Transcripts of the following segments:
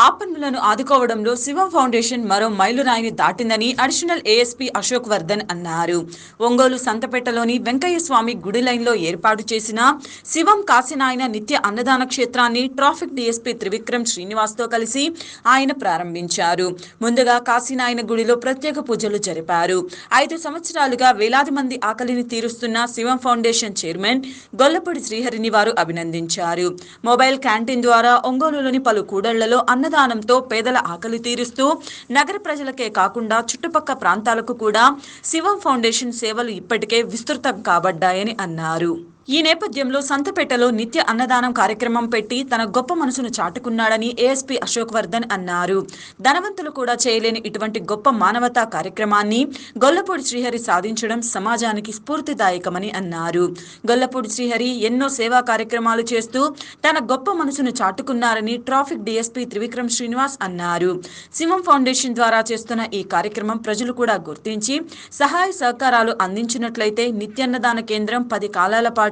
ఆపన్నులను ఆదుకోవడంలో శివం ఫౌండేషన్ మరో మైలురాయిని దాటిందని అడిషనల్ ఏఎస్పీ అశోక్ వర్ధన్ అన్నారు. ఒంగోలు సంతపేటలోని వెంకయ్య స్వామి గుడి లైన్లో ఏర్పాటు చేసిన శివం కాశీనాయన నిత్య అన్నదాన క్షేత్రాన్ని ట్రాఫిక్ డీఎస్పీ త్రివిక్రమ్ శ్రీనివాస్తో కలిసి ఆయన ప్రారంభించారు. ముందుగా కాశీనాయన గుడిలో ప్రత్యేక పూజలు జరిపారు. ఐదు సంవత్సరాలుగా వేలాది మంది ఆకలిని తీరుస్తున్న శివం ఫౌండేషన్ చైర్మన్ గొల్లపూడి శ్రీహరిని వారు అభినందించారు. మొబైల్ క్యాంటీన్ ద్వారా ఒంగోలులోని పలు కూడళ్ళలో అన్నదానంతో పేదల ఆకలి తీరుస్తూ నగర ప్రజలకే కాకుండా చుట్టుపక్క ప్రాంతాలకు కూడా శివం ఫౌండేషన్ సేవలు ఇప్పటికే విస్తృతం కాబడ్డాయని అన్నారు. ఈ నేపథ్యంలో సంతపేటలో నిత్య అన్నదానం కార్యక్రమం పెట్టి తన గొప్ప మనసును చాటుకున్నాడని ఏఎస్పీ అశోక్ వర్ధన్ అన్నారు. ధనవంతులు కూడా చేయలేని ఇటువంటి గొప్ప మానవతా కార్యక్రమాన్ని గొల్లపూడి శ్రీహరి సాధించడం సమాజానికి స్ఫూర్తిదాయకమని అన్నారు. గొల్లపూడి శ్రీహరి ఎన్నో సేవా కార్యక్రమాలు చేస్తూ తన గొప్ప మనసును చాటుకున్నారని ట్రాఫిక్ డీఎస్పీ త్రివిక్రమ్ శ్రీనివాస్ అన్నారు. సింహం ఫౌండేషన్ ద్వారా చేస్తున్న ఈ కార్యక్రమం ప్రజలు కూడా గుర్తించి సహాయ సహకారాలు అందించినట్లయితే నిత్యాన్నదాన కేంద్రం పది కాలాల పాటు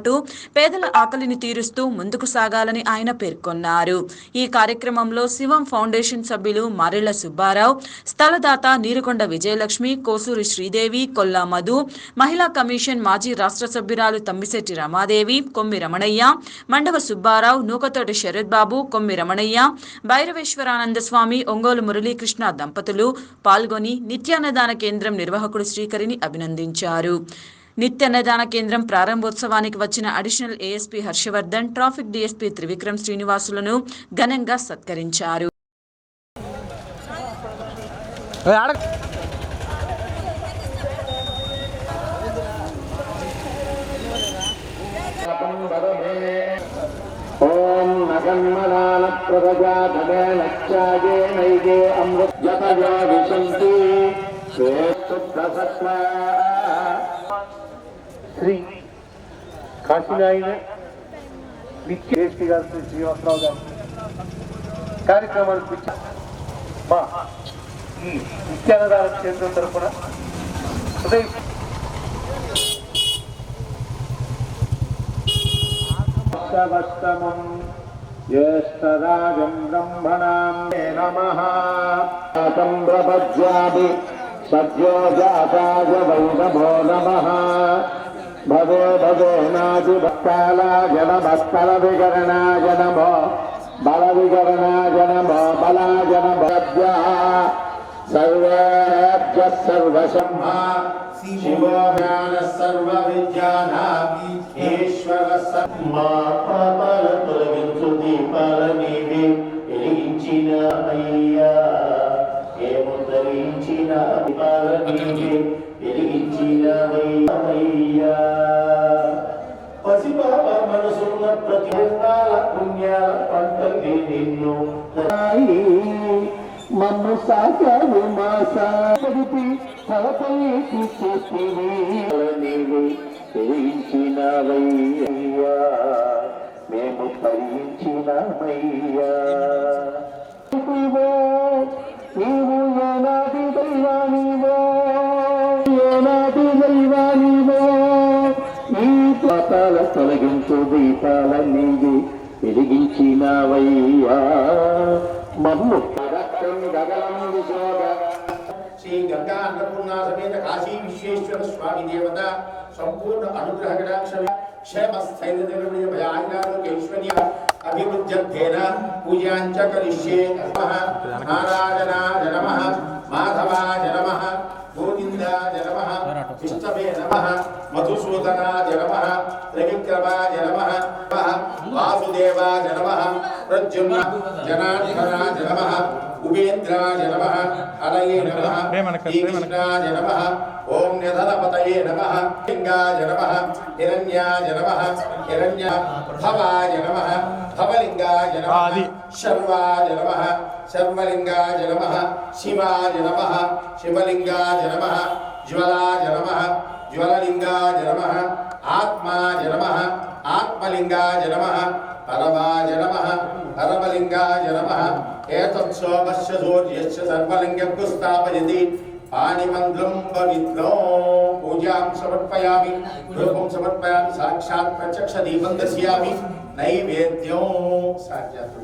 పేదల ఆకలిని తీరుస్తూ ముందుకు సాగాలని ఆయన పేర్కొన్నారు. ఈ కార్యక్రమంలో శివం ఫౌండేషన్ సభ్యులు మారెళ్ళ సుబ్బారావు స్థలదాత నీరుకొండ విజయలక్ష్మి కోసూరి శ్రీదేవి కొల్లా మధు మహిళా కమిషన్ మాజీ రాష్ట్ర సభ్యురాలు తమ్మిశెట్టి రమాదేవి కొమ్మి రమణయ్య మండవ సుబ్బారావు నూకతోటి శరత్ బాబు కొమ్మి రమణయ్య భైరవేశ్వరానంద స్వామి ఒంగోలు మురళీకృష్ణ దంపతులు పాల్గొని నిత్యాన్నదాన కేంద్రం నిర్వాహకుడు శ్రీకరిని అభినందించారు. నిత్యాన్నదాన కేంద్రం ప్రారంభోత్సవానికి వచ్చిన additional ASP Harshavardhan traffic DSP Trivikram శ్రీనివాసులను ఘనంగా సత్కరించారు ఏయ్, ఆడ ॐ नगन्मनान प्रभजातमे नच्चाये नैगे अमृतजतयो विशन्ति श्वेतुप्रसत्त्वा శ్రీ కాశీనాయన వికేష్టి గారు శ్రీ శ్రీనివాసరావు గారు కార్యక్రమానికి మా ఈ నిత్యానదార కేంద్రం తరఫున హృదయ అష్టమం జ్యేష్ఠరాజం బ్రహ్మణాం నమః. సంభ్రభజ్వామి సద్యోజాతాయ వై నమో నమః. భవే భవేనాది భక్తాల జన భక్తల వికరణ జనమో బల వికరణ జనమో బల జన భవ్య సర్వేభ్య సర్వశంహ శివో జ్ఞాన సర్వ విజ్ఞాన ఈశ్వర మా పాపాల తొలగించు దీపాల నీవే వెలిగించిన అయ్యా ఏముద్ధరించిన దీపాల నీవే వెలిగించిన అయ్యా పసిపాప మనసున్న ప్రతి పుణ్యాల పంటలే నిన్ను మమ్ము సాకారు మా తలపైకి చేస్తేనే నీవు చేయించినవయ్యా మేము నీవో నీవు ఏనాటి దైవానివో పాపాల తొలగించు దీపాల నీవి వెలిగించినవయ్యా మమ్ము శ్రీ గంగా అన్నపూర్ణ సమేత కాశీ విశ్వేశ్వర స్వామి దేవత సంపూర్ణ అనుగ్రహ కటాక్ష క్షేమ స్థైర్య అభివృద్ధ్యర్థేన పూజాంచ కలిష్యే నమః. నారాయణాయ నమః. మాధవాయ నమః. గోవిందాయ నమః. విష్ణవే నమః. మధుసూదనాయ నమః త్రివిక్రమాయ నమః వాసుదేవాయ నమః ప్రద్యుమ్న జనార్దనాయ నమః ఉపేంద్రాయ నమః హరయే నమః శ్రీకృష్ణాయ నమః ఓం నిధనపతయే నమః లింగాయ నమః హిరణ్యాయ నమః హిరణ్య భవాయ నమః భవలింగాయ నమః శర్వాయ నమః శర్వలింగాయ నమః శివాయ నమః శివలింగాయ నమః జ్వలాయ నమః ज्वलिंगा जनम आत्मा जनम आत्मलिङ्गाय नमः। परमा नमः। परमलिङ्गाय नमः। एतत् सोमस्य सूर्यस्य सर्वलिङ्गं स्थापयति पाणिमन्त्रं पवित्रो पूजां समर्पयामि। रूपं समर्पयामि। साक्षात् प्रत्यक्षदीपं दर्शयामि। नैवेद्यो साक्षात्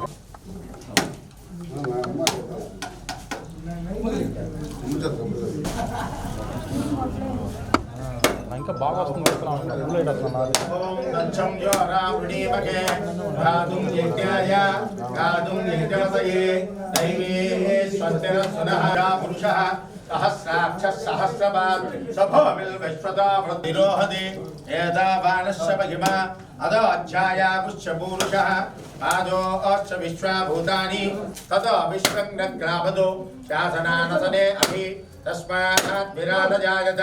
ఓం దచ్చం యోరావృణీమకే గాతుం యజ్ఞాయ. గాతుం యజ్ఞవసయే దైవే స్వస్తిర సునః. పురుషः. సహస్రాక్ష సహస్రపాద్ సభోమిల్ విశ్వతా వృద్ధిరోహది. ఏదావానస్య మహిమా. అదాధ్యాయాగుశ్చ పూరుషः. పాదో అచ్చ విశ్వాభూతాని. तस्मात् विराटजायत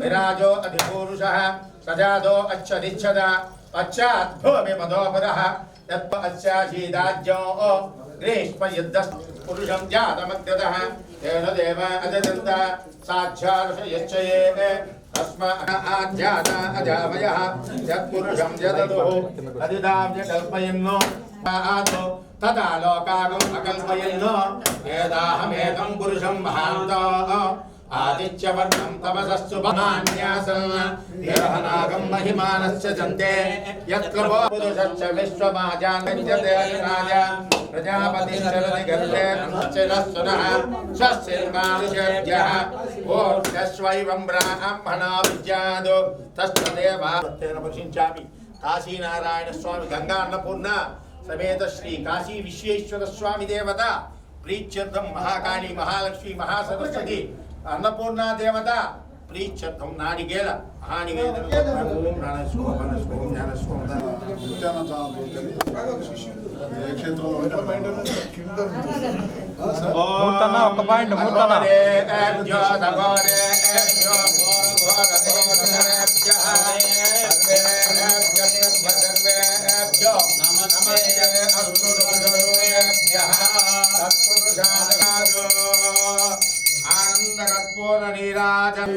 विराजो अधिपूरुषः सजादो अच्छदिच्छद पश्चात् भूमिपदोपदः यत्त्व अच्छाशीदाज्यो ग्रीष्मयुद्धपुरुषं जातमग्रतः तेन देव अजनन्त साक्षार्षयश्चये तस्माज्ञात अजामयः। यत्पुरुषं जदतुः अधिदाम्य कल्पयन्नो। आदो సాక్షార్షయచ్చయే తదా లోకాగం అకల్పయన్నో ఏదాహమేకం పురుషం మహాంతో. ఆదిత్యవర్ణం తమసస్సు మహాన్యాసం దేహనాగం మహిమానస్య జంతే. యత్ర పురుషశ్చ విశ్వమాజాన్యతే రాజ ప్రజాపతిశ్చరతి గర్భే అనుశ్చిరస్సునః స్వస్తిర్మానుషేభ్యः ఓర్యశ్వైవం బ్రాహ్మణా విద్యాదో. తస్తదేవాత్తేన పఠించామి కాశీనారాయణ స్వామి గంగా అన్నపూర్ణ. సమేత శ్రీ కాశీ విశ్వేశ్వర స్వామి దేవత ప్రీత్యర్థం మహాకాళి మహాలక్ష్మి మహాసరస్వతి అన్నపూర్ణ దేవత ప్రీత్యర్థం నాడిగేల క్షేత్రంలో మూర్తన్న ఒక పాయింట్ మూర్తన్న ఆనందకర్పూర నీరాజం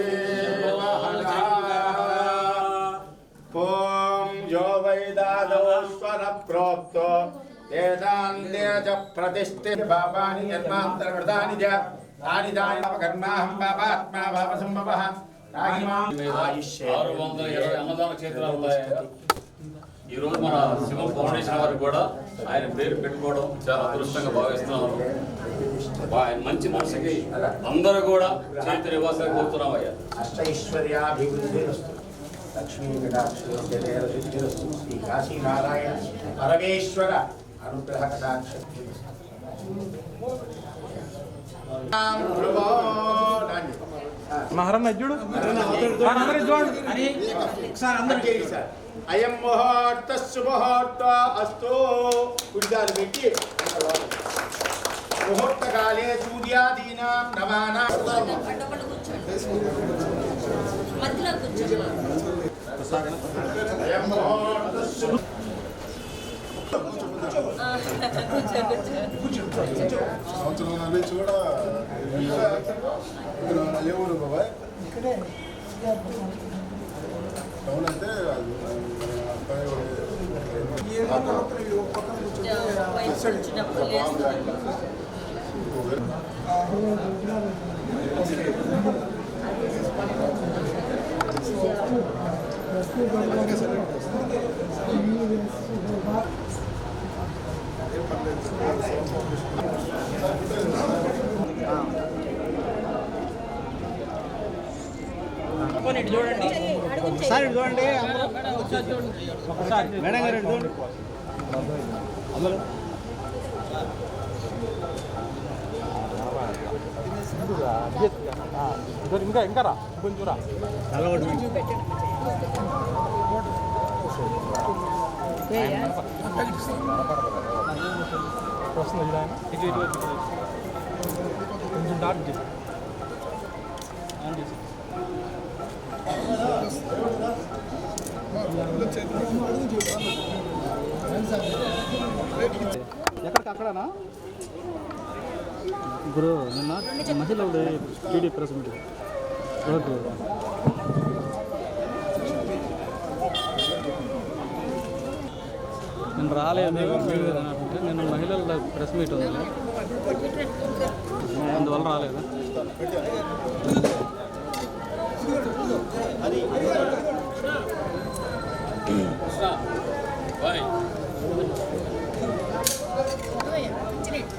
ఓం యో వైదాదో స్వర ప్రోక్తో. ఆరు వందల ఇరవై అన్నదాన క్షేత్రాలు ఉన్నాయి ఈ రోజు మన శివ ఫౌండేషన్ వారికి కూడా ఆయన పేరు పెట్టుకోవడం చాలా అదృష్టంగా భావిస్తున్నాను ఆయన మంచి మనసుకి అందరూ కూడా చైతన్య నివాసానికి కోరుతున్నాం అయ్యా అష్టైశ్వర్యాభివృద్ధిరస్తు. లక్ష్మీ కటాక్షరస్తు శ్రీ కాశీనారాయణ పరమేశ్వర అనుగ్రహ మహారాణ చూడు అందరూ చూడండి అయం ముహూర్త శుభముహూర్త అస్తు. కుడిదాలు పెట్టి ముహూర్తకాలే సూర్యాదీనాం నవానాం అయం ముహూర్త శుభ సంవత్సరం నుంచి కూడా ఇక్కడ ఏ ఊరు బాబాయ్ టౌన్ అంటే అది మన ఒకసారి ఇటు చూడండి. ఒకసారి మేడం గారు ఇటు చూడండి. అందరూ ఇంకా ఇంకా రా. కొంచెం రా. కొంచెం డార్క్ చేసి ఎక్కడికి అక్కడనా గురు నిన్న మహిళలు టీడీ ప్రెస్ మీటింగ్. ఓకే. నేను రాలేదు. అంటే నిన్న మహిళల ప్రెస్ మీట్ ఉంది. అందువల్ల రాలేదు.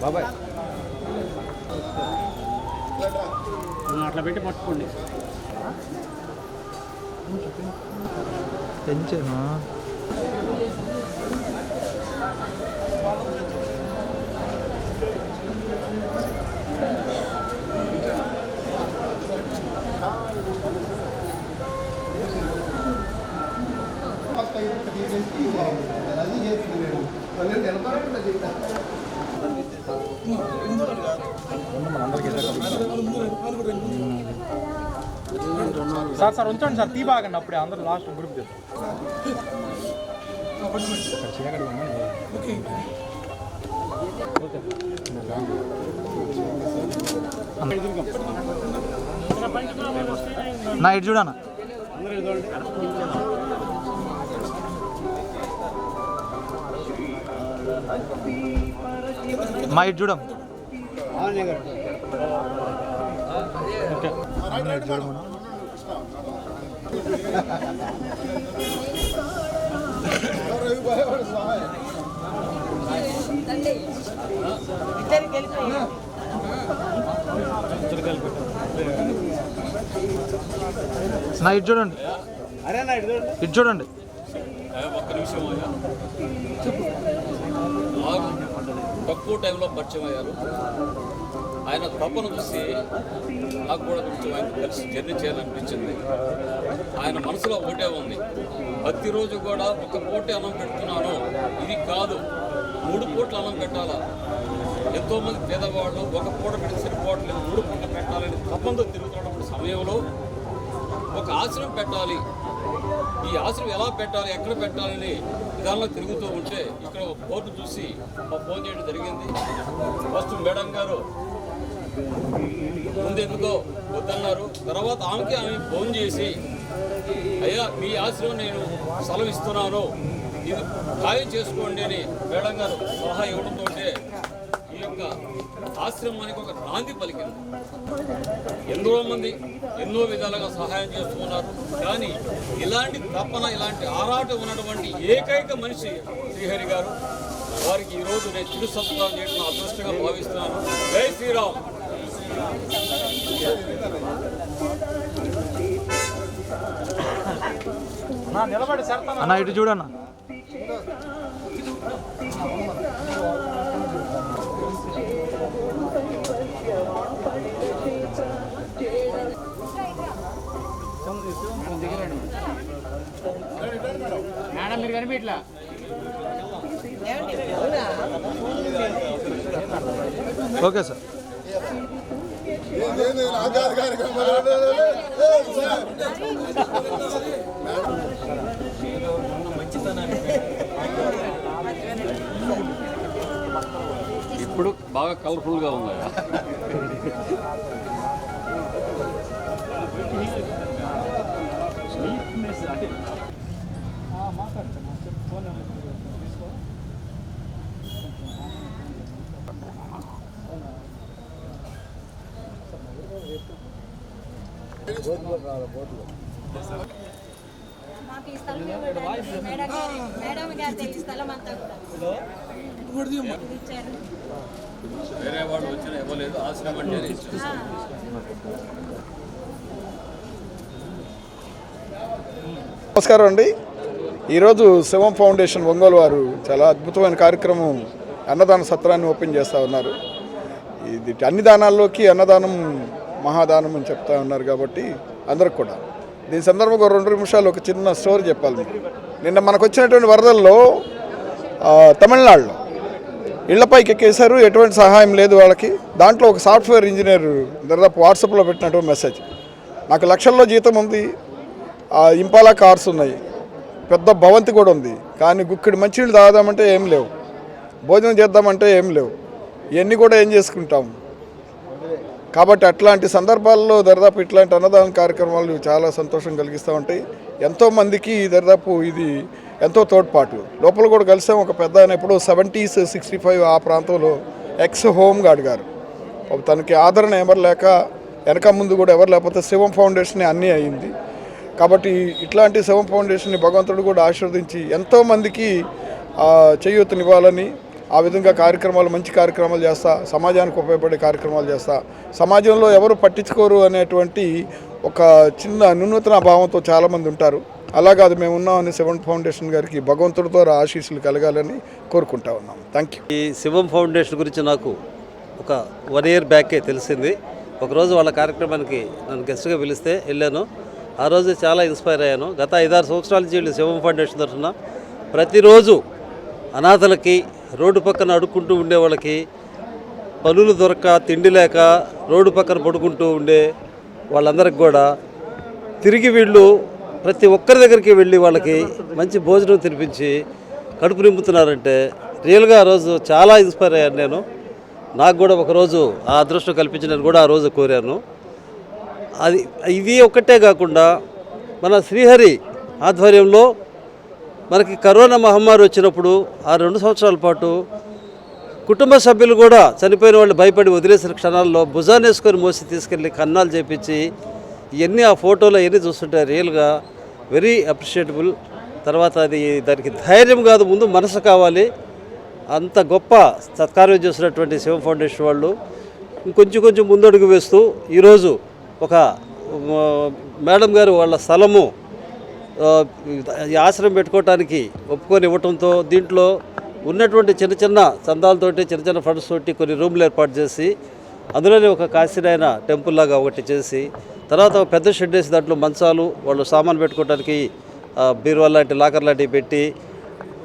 బాబాయ్. అట్లా పెట్టి పట్టుకోండి. పెంచేనా? సార్ సార్ ఉంచండి సార్. తీ బాగండి అప్పుడే. అందరూ లాస్ట్ గ్రూప్ నా ఇటు చూడనా మా ఇటు చూడం. నా ఇటు చూడండి. ఇటు చూడండి. ఒక్క నిమిషం నాకు తక్కువ టైంలో పరిచయం అయ్యారు ఆయన తప్పను చూసి నాకు కూడా కొంచెం ఆయన కలిసి జర్నీ చేయాలనిపించింది. ఆయన మనసులో ఒకటే ఉంది. ప్రతిరోజు కూడా ఒక పూటే అన్నం పెడుతున్నాను. ఇది కాదు. మూడు పూట్ల అన్నం పెట్టాలా? ఎంతోమంది పేదవాళ్ళు ఒక పూట పెట్టి సరిపోవట్లేదు. మూడు పూట పెట్టాలని తప్పంతో తిరుగుతున్నటువంటి సమయంలో ఒక ఆశ్రమం పెట్టాలి. ఈ ఆశ్రమం ఎలా పెట్టాలి? ఎక్కడ పెట్టాలని విధానంలో తిరుగుతూ ఉంటే ఇక్కడ ఒక బోర్డు చూసి మా ఫోన్ చేయడం జరిగింది. ఫస్ట్ మేడం గారు ముందెందుకో వద్దన్నారు. తర్వాత ఆమెకి ఆమె ఫోన్ చేసి అయ్యా మీ ఆశ్రమం నేను సెలవు ఇస్తున్నాను ఇది ఖాయం చేసుకోండి అని మేడం గారు సలహా ఇవ్వడంతో యొక్క ఆశ్రమానికి ఒక నాంది పలికింది. ఎంతో మంది ఎన్నో విధాలుగా సహాయం చేస్తున్నారు. కానీ ఇలాంటి తపన ఇలాంటి ఆరాటం ఉన్నటువంటి ఏకైక మనిషి శ్రీహరి గారు. వారికి ఈరోజు నేను తిరు సత్కారం చేయడం అదృష్టంగా భావిస్తున్నాను. జై శ్రీరామ్. నా నిలబడి సార్ అన్న. ఇటు చూడన్నా కనిపించలా ఓకే సార్. ఇప్పుడు బాగా కలర్ఫుల్గా ఉన్నాయి? మాకు ఈ స్థలం ఇవ్వడానికి మేడం గారి మేడం గారి ఈ స్థలం అంతా కూడా ఇది ఇచ్చారు. వేరే వాళ్ళు వచ్చినా ఇవ్వలేదు ఆశ్రమం అంటే. నమస్కారం అండి. ఈరోజు శివం ఫౌండేషన్ ఒంగోలు వారు చాలా అద్భుతమైన కార్యక్రమం అన్నదాన సత్రాన్ని ఓపెన్ చేస్తూ ఉన్నారు. ఇది అన్ని దానాల్లోకి అన్నదానం మహాదానం అని చెప్తా ఉన్నారు కాబట్టి అందరికి కూడా. దీని సందర్భంగా రెండు నిమిషాలు ఒక చిన్న స్టోరీ చెప్పాలి. మీకు నిన్న మనకు వచ్చినటువంటి వరదల్లో తమిళనాడులో ఇళ్ళపైకి ఎక్కేశారు. ఎటువంటి సహాయం లేదు వాళ్ళకి. దాంట్లో ఒక సాఫ్ట్వేర్ ఇంజనీర్ దాదాపు వాట్సాప్లో పెట్టినటువంటి మెసేజ్. నాకు లక్షల్లో జీతం ఉంది. ఇంపాలా కార్స్ ఉన్నాయి. పెద్ద భవంతి కూడా ఉంది. కానీ గుక్కిడి మంచినీళ్ళు తాగుదామంటే ఏం లేవు. భోజనం చేద్దామంటే ఏం లేవు. ఇవన్నీ కూడా ఏం చేసుకుంటాం? కాబట్టి అట్లాంటి సందర్భాల్లో దరిదాపు ఇట్లాంటి అన్నదాన కార్యక్రమాలు చాలా సంతోషం కలిగిస్తూ ఉంటాయి. ఎంతోమందికి దరిదాపు ఇది ఎంతో తోడ్పాటు. లోపల కూడా కలిసాం ఒక పెద్ద ఆయన ఎప్పుడో సెవెంటీస్ సిక్స్టీ ఫైవ్ ఆ ప్రాంతంలో ఎక్స్ హోమ్ గార్డ్ గారు. తనకి ఆదరణ ఎవరు లేక వెనక ముందు కూడా ఎవరు లేకపోతే శివం ఫౌండేషన్ అన్నీ అయింది. కాబట్టి ఇట్లాంటి శివం ఫౌండేషన్ని భగవంతుడు కూడా ఆశీర్వదించి ఎంతోమందికి చేయూతనివ్వాలని ఆ విధంగా కార్యక్రమాలు మంచి కార్యక్రమాలు చేస్తా సమాజానికి ఉపయోగపడే కార్యక్రమాలు చేస్తా. సమాజంలో ఎవరు పట్టించుకోరు అనేటువంటి ఒక చిన్న నూనూతన భావంతో చాలామంది ఉంటారు. అలా కాదు మేము ఉన్నామని శివం ఫౌండేషన్ గారికి భగవంతుడితో ఆశీస్సులు కలగాలని కోరుకుంటా ఉన్నాం. థ్యాంక్ యూ ఈ శివం ఫౌండేషన్ గురించి నాకు ఒక వన్ ఇయర్ బ్యాకే తెలిసింది. ఒకరోజు వాళ్ళ కార్యక్రమానికి నన్ను గెస్ట్గా పిలిస్తే వెళ్ళాను. ఆ రోజు చాలా ఇన్స్పైర్ అయ్యాను. గత ఐదారు సంవత్సరాల నుంచి వీళ్ళు శివం ఫౌండేషన్ తరఫున ప్రతిరోజు అనాథలకి రోడ్డు పక్కన అడుక్కుంటూ ఉండే వాళ్ళకి పనులు దొరక తిండి లేక రోడ్డు పక్కన పడుకుంటూ ఉండే వాళ్ళందరికి కూడా తిరిగి వీళ్ళు ప్రతి ఒక్కరి దగ్గరికి వెళ్ళి వాళ్ళకి మంచి భోజనం తినిపించి కడుపు నింపుతున్నారంటే రియల్గా ఆ రోజు చాలా ఇన్స్పైర్ అయ్యాను నేను. నాకు కూడా ఒకరోజు ఆ అదృష్టం కల్పించిన కూడా ఆ రోజు కోరాను. అది ఇది ఒక్కటే కాకుండా మన శ్రీహరి ఆధ్వర్యంలో మనకి కరోనా మహమ్మారి వచ్చినప్పుడు ఆ రెండు సంవత్సరాల పాటు కుటుంబ సభ్యులు కూడా చనిపోయిన వాళ్ళు భయపడి వదిలేసిన క్షణాల్లో భుజాన్ని వేసుకొని మోసి తీసుకెళ్ళి కన్నాలు చేపించి ఇవన్నీ ఆ ఫోటోలో అవన్నీ చూస్తుంటే రియల్గా వెరీ అప్రిషియేటబుల్. తర్వాత అది దానికి ధైర్యం కాదు ముందు మనసు కావాలి. అంత గొప్ప సత్కార్యం చేసినటువంటి శివ ఫౌండేషన్ వాళ్ళు ఇంకొంచెం కొంచెం ముందడుగు వేస్తూ ఈరోజు ఒక మేడం గారు వాళ్ళ స్థలము ఈ ఆశ్రయం పెట్టుకోవటానికి ఒప్పుకొని ఇవ్వటంతో దీంట్లో ఉన్నటువంటి చిన్న చిన్న చందాలతోటి చిన్న చిన్న ఫండ్స్ తోటి కొన్ని రూమ్లు ఏర్పాటు చేసి అందులోనే ఒక కాశీనాయన టెంపుల్ లాగా ఒకటి చేసి తర్వాత పెద్ద షెడ్ వేసి దాంట్లో మంచాలు వాళ్ళు సామాన్ పెట్టుకోవడానికి బీరువా లాంటి లాకర్ లాంటివి పెట్టి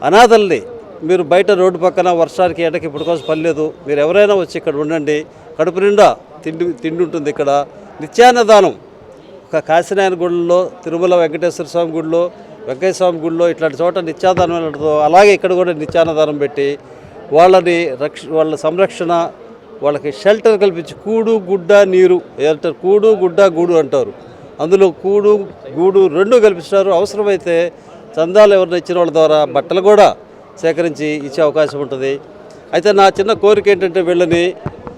అనాథల్ని మీరు బయట రోడ్డు పక్కన వర్షానికి ఎండకి ఇప్పుడు కోసం పని లేదు. మీరు ఎవరైనా వచ్చి ఇక్కడ ఉండండి. కడుపు నిండా తిండి తిండి ఉంటుంది ఇక్కడ. నిత్యాన్నదానం కాశీనాయన గుడిలో తిరుమల వెంకటేశ్వర స్వామి గుడిలో వెంకయ్య స్వామి గుడిలో ఇట్లాంటి చోట నిత్యాదానం ఉండదు. అలాగే ఇక్కడ కూడా నిత్యాన్నదానం పెట్టి వాళ్ళని రక్ష వాళ్ళ సంరక్షణ వాళ్ళకి షెల్టర్ కల్పించి కూడు గుడ్డ నీరు ఏమంటారు కూడు గుడ్డ గూడు అంటారు. అందులో కూడు గూడు రెండు కల్పిస్తున్నారు. అవసరమైతే చందాలు ఎవరిని ఇచ్చిన వాళ్ళ ద్వారా బట్టలు కూడా సేకరించి ఇచ్చే అవకాశం ఉంటుంది. అయితే నా చిన్న కోరిక ఏంటంటే వీళ్ళని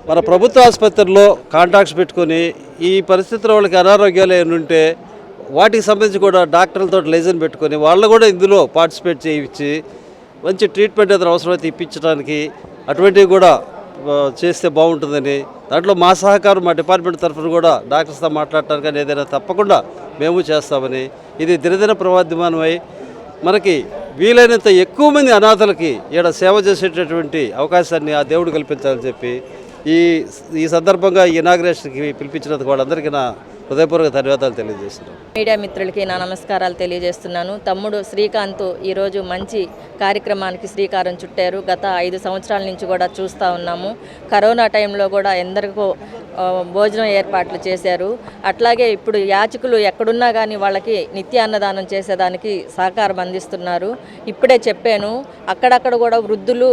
మన ప్రభుత్వ ఆసుపత్రిలో కాంటాక్ట్స్ పెట్టుకొని ఈ పరిస్థితుల్లో వాళ్ళకి అనారోగ్యాలు ఏమైనా ఉంటే వాటికి సంబంధించి కూడా డాక్టర్లతో లైజన్ పెట్టుకొని వాళ్ళు కూడా ఇందులో పార్టిసిపేట్ చేయించి మంచి ట్రీట్మెంట్ ఏదైనా అవసరమైతే ఇప్పించడానికి అటువంటివి కూడా చేస్తే బాగుంటుందని దాంట్లో మా సహకారం మా డిపార్ట్మెంట్ తరఫున కూడా డాక్టర్స్తో మాట్లాడటానికి కానీ ఏదైనా తప్పకుండా మేము చేస్తామని ఇది దినదిన ప్రవాద్యమానమై మనకి వీలైనంత ఎక్కువ మంది అనాథలకి ఈడ సేవ చేసేటటువంటి అవకాశాన్ని ఆ దేవుడు కల్పించాలని చెప్పి ఈ ఈ సందర్భంగా ఈ ఇనాగ్రేషన్కి పిలిపించినందుకు వాళ్ళందరికీ నా హృదయపూర్వక ధన్యవాదాలు తెలియజేస్తున్నాను మీడియా మిత్రులకి నా నమస్కారాలు తెలియజేస్తున్నాను. తమ్ముడు శ్రీకాంత్ ఈరోజు మంచి కార్యక్రమానికి శ్రీకారం చుట్టారు. గత ఐదు సంవత్సరాల నుంచి కూడా చూస్తూ ఉన్నాము. కరోనా టైంలో కూడా ఎందరికో భోజనం ఏర్పాట్లు చేశారు. అట్లాగే ఇప్పుడు యాచకులు ఎక్కడున్నా కానీ వాళ్ళకి నిత్య అన్నదానం చేసేదానికి సహకారం అందిస్తున్నారు. ఇప్పుడే చెప్పాను అక్కడక్కడ కూడా వృద్ధులు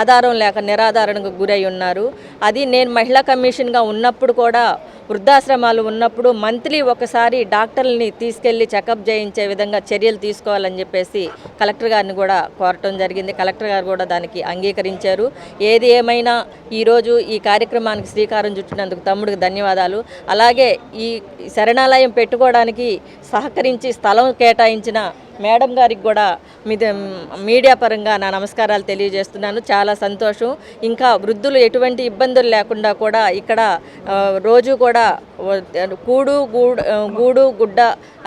ఆధారం లేక నిరాధారణకు గురై ఉన్నారు. అది నేను మహిళా కమిషన్గా ఉన్నప్పుడు కూడా వృద్ధాశ్రమాలు ఉన్నప్పుడు మంత్లీ ఒకసారి డాక్టర్లని తీసుకెళ్ళి చెకప్ చేయించే విధంగా చర్యలు తీసుకోవాలని చెప్పేసి కలెక్టర్ గారిని కూడా కోరటం జరిగింది. కలెక్టర్ గారు కూడా దానికి అంగీకరించారు. ఏది ఏమైనా ఈరోజు ఈ కార్యక్రమానికి శ్రీకారం చుట్టినందుకు తమ్ముడికి ధన్యవాదాలు. అలాగే ఈ శరణాలయం పెట్టుకోవడానికి సహకరించి స్థలం కేటాయించిన మేడం గారికి కూడా మీద మీడియా పరంగా నా నమస్కారాలు తెలియజేస్తున్నాను. చాలా సంతోషం. ఇంకా వృద్ధులు ఎటువంటి ఇబ్బందులు లేకుండా కూడా ఇక్కడ రోజు కూడా కూడు గూడు గూడు గుడ్డ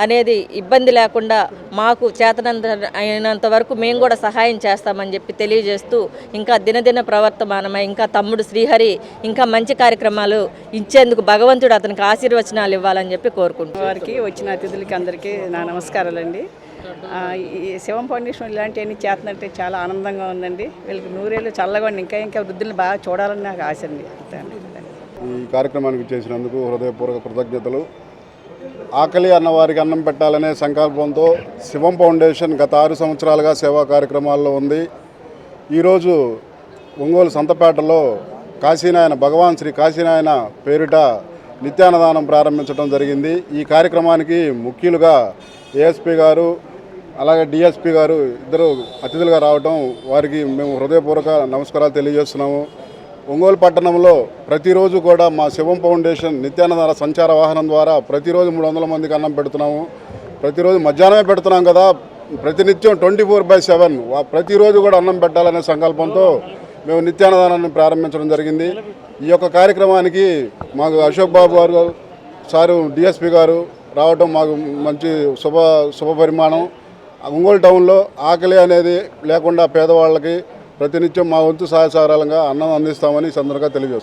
అనేది ఇబ్బంది లేకుండా మాకు చేతనంత అయినంత వరకు మేము కూడా సహాయం చేస్తామని చెప్పి తెలియజేస్తూ ఇంకా దినదిన ప్రవర్తమానమై ఇంకా తమ్ముడు శ్రీహరి ఇంకా మంచి కార్యక్రమాలు ఇచ్చేందుకు భగవంతుడు అతనికి ఆశీర్వచనాలు ఇవ్వాలని చెప్పి కోరుకుంటున్నాను. వారికి వచ్చిన అతిథులకి అందరికీ నా నమస్కారాలండి. శివం ఫౌండేషన్ ఇలాంటివన్నీ చేస్తున్నట్టే చాలా ఆనందంగా ఉందండి. వీళ్ళకి నూరేళ్ళు చల్లగాండి ఇంకా ఇంకా వృద్ధులు బాగా చూడాలని నాకు ఆశ అండి. అండి. ఈ కార్యక్రమానికి చేసినందుకు హృదయపూర్వక కృతజ్ఞతలు. ఆకలి అన్నవారికి అన్నం పెట్టాలనే సంకల్పంతో శివం ఫౌండేషన్ గత ఆరు సంవత్సరాలుగా సేవా కార్యక్రమాల్లో ఉంది. ఈరోజు ఒంగోలు సంతపేటలో కాశీనాయన భగవాన్ శ్రీ కాశీనాయన పేరిట నిత్యాన్నదానం ప్రారంభించడం జరిగింది. ఈ కార్యక్రమానికి ముఖ్యులుగా ఏఎస్పీ గారు అలాగే డిఎస్పి గారు ఇద్దరు అతిథులుగా రావడం వారికి మేము హృదయపూర్వక నమస్కారాలు తెలియజేస్తున్నాము. ఒంగోలు పట్టణంలో ప్రతిరోజు కూడా మా శివం ఫౌండేషన్ నిత్యాన్నదాన సంచార వాహనం ద్వారా ప్రతిరోజు మూడు వందల మందికి అన్నం పెడుతున్నాము. ప్రతిరోజు మధ్యాహ్నమే పెడుతున్నాం కదా ప్రతినిత్యం ట్వంటీ ఫోర్ బై సెవెన్ ప్రతిరోజు కూడా అన్నం పెట్టాలనే సంకల్పంతో మేము నిత్యాన్నదానాన్ని ప్రారంభించడం జరిగింది. ఈ యొక్క కార్యక్రమానికి మాకు అశోక్ బాబు గారు సారు డిఎస్పి గారు రావటం మాకు మంచి శుభ శుభ పరిమాణం. ఒంగోలు టౌన్లో ఆకలి అనేది లేకుండా పేదవాళ్ళకి ప్రతినిత్యం మా వంతు సహసారాలంగా అన్నం అందిస్తామని సందర్భంగా తెలియజేస్తాం